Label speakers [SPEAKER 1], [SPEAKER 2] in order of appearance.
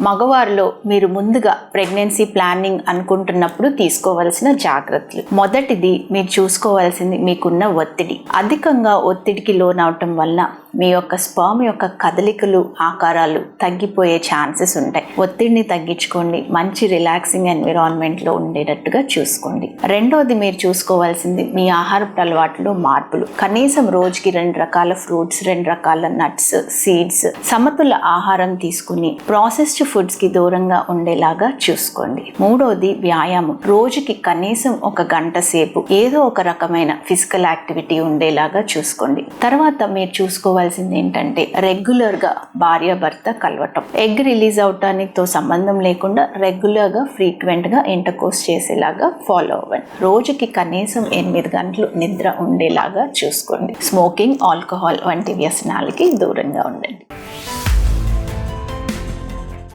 [SPEAKER 1] మగవారిలో మీరు ముందుగా pregnancy planning అనుకుంటున్నప్పుడు తీసుకోవాల్సిన జాగ్రత్తలు. మొదటిది మీరు చూసుకోవాల్సింది మీకున్న ఒత్తిడి. అధికంగా ఒత్తిడికి లోనవటం వల్ల మీ యొక్క స్పామ్ యొక్క కదలికలు ఆకారాలు తగ్గిపోయే ఛాన్సెస్ ఉంటాయి. ఒత్తిడిని తగ్గించుకోండి. మంచి రిలాక్సింగ్ ఎన్విరాన్మెంట్లో ఉండేటట్టుగా చూసుకోండి. రెండోది మీరు చూసుకోవాల్సింది మీ ఆహారపు అలవాట్లో మార్పులు. కనీసం రోజుకి రెండు రకాల ఫ్రూట్స్ రెండు రకాల నట్స్ సీడ్స్ సమతుల ఆహారం తీసుకుని ప్రాసెస్డ్ ఫుడ్స్కి దూరంగా ఉండేలాగా చూసుకోండి. మూడోది వ్యాయామం. రోజుకి కనీసం ఒక గంట సేపు ఏదో ఒక రకమైన ఫిజికల్ యాక్టివిటీ ఉండేలాగా చూసుకోండి. తర్వాత మీరు చూసుకోవాల్సింది ఏంటంటే రెగ్యులర్గా భార్య భర్త కలవటం. ఎగ్ రిలీజ్ అవటానికితో సంబంధం లేకుండా రెగ్యులర్గా ఫ్రీక్వెంట్గా ఇంటర్కోర్స్ చేసేలాగా ఫాలో అవ్వండి. రోజుకి కనీసం ఎనిమిది గంటలు నిద్ర ఉండేలాగా చూసుకోండి. స్మోకింగ్ ఆల్కహాల్ వంటి వ్యసనాలకి దూరంగా ఉండండి.